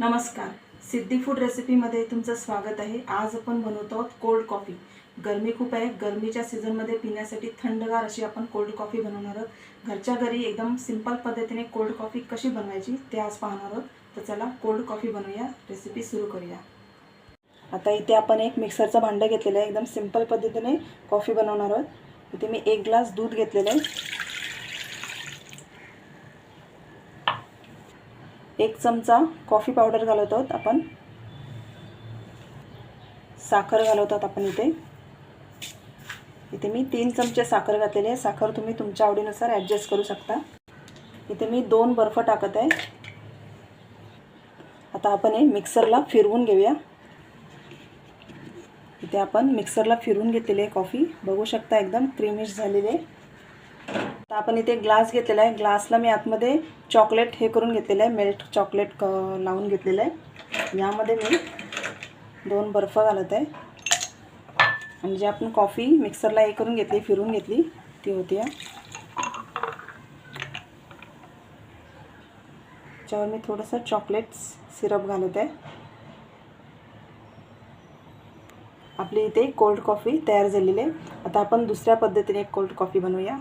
नमस्कार. सिद्धी फूड रेसिपीमध्ये तुमचं स्वागत आहे. आज आपण बनवतो आहोत कोल्ड कॉफी गरमी खूप आहे. गरमीच्या सीझनमध्ये पिण्यासाठी थंडगार अशी आपण कोल्ड कॉफी बनवणार आहोत. घरच्या घरी एकदम सिंपल पद्धतीने कोल्ड कॉफी कशी बनवायची ते आज पाहणार आहोत. तर चला कोल्ड कॉफी बनवूया. रेसिपी सुरू करूया. आता इथे आपण एक मिक्सरचं भांडं घेतलेलं आहे. एकदम सिंपल पद्धतीने कॉफी बनवणार आहोत. इथे मी एक ग्लास दूध घेतलेलं आहे. एक चमचा कॉफी पावडर घालत आहोत आपण. साखर घालवत आहोत आपण इथे. इथे मी तीन चमचे साखर घातलेली आहे. साखर तुम्ही तुमच्या आवडीनुसार ॲडजस्ट करू शकता. इथे मी दोन बर्फ टाकत आहे. आता आपण हे मिक्सरला फिरवून घेऊया. इथे आपण मिक्सरला फिरवून घेतलेली आहे कॉफी बघू शकता एकदम क्रीमिश झालेली आहे. आता आपण इथे ग्लास घेतलेला आहे. ग्लासला मी आतमध्ये चॉकलेट हे करून घेतलेलं आहे. मेल्ट चॉकलेट क लावून घेतलेलं आहे. यामध्ये मी दोन बर्फ घालत आहे. आणि जे आपण कॉफी मिक्सरला हे करून घेतली फिरून घेतली ती होती याच्यावर त्याच्यावर मी थोडंसं चॉकलेट सिरप घालत आहे. आपली इथे कोल्ड कॉफी तयार झालेली आहे. आता आपण दुसऱ्या पद्धतीने एक कोल्ड कॉफी बनवूया.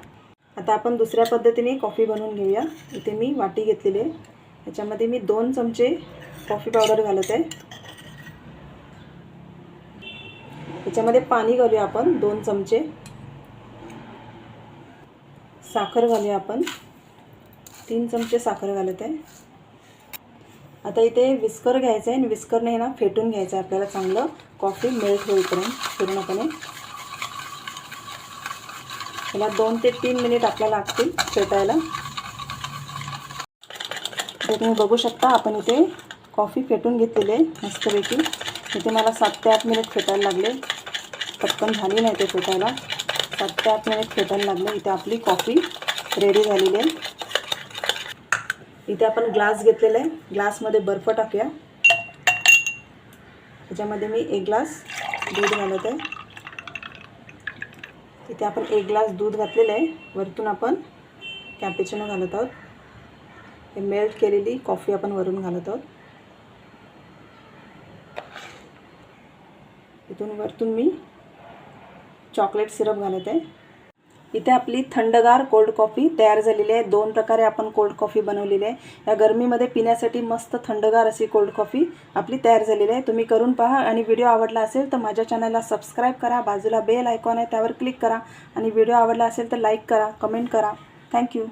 आता आपण दुसऱ्या पद्धतीने कॉफी बनवून घेऊया. इथे मी वाटी घेतलेली आहे. त्याच्यामध्ये मी दोन चमचे कॉफी पावडर घालत आहे. त्याच्यामध्ये पाणी घालूया आपण दोन चमचे. साखर घालूया आपण. तीन चमचे साखर घालत आहे. आता इथे विस्कर घ्यायचं आहे आणि विस्करने ना फेटून घ्यायचं आहे. आपल्याला चांगलं कॉफी मेल्ट होईपर्यंत पूर्णपणे. याला दोन ते तीन मिनिट आपल्याला लागतील फेटायला. तर तुम्ही बघू शकता आपण इथे कॉफी फेटून घेतलेली आहे मस्तपैकी. इथे मला सात ते आठ मिनिट फेटायला लागले. पटकन झाली नाही ते फेटायला. सात ते आठ मिनिट फेटायला लागले. इथे आपली कॉफी रेडी झालेली आहे. इथे आपण ग्लास घेतलेला आहे. ग्लासमध्ये बर्फ टाकूया. त्याच्यामध्ये मी एक ग्लास दूध घालत आहे. इथे आपण एक ग्लास दूध घातलेलं आहे. वरतून आपण कॅपेचिनो घालत आहोत. हे मेल्ट केलेली कॉफी आपण वरून घालत आहोत. इथून वरतून मी चॉकलेट सिरप घालत आहे. इथे आपली थंडगार कोल्ड कॉफी तयार झालेली आहे. दोन प्रकारे आपण कोल्ड कॉफी बनवलेली आहे. या गरमीमध्ये पिण्यासाठी मस्त थंडगार अशी कोल्ड कॉफी आपली तयार झालेली आहे. तुम्ही करून पहा आणि व्हिडिओ आवडला असेल तर माझ्या चॅनलला सबस्क्राईब करा. बाजूला बेल आयकॉन आहे त्यावर क्लिक करा आणि व्हिडिओ आवडला असेल तर लाईक करा कमेंट करा. थँक्यू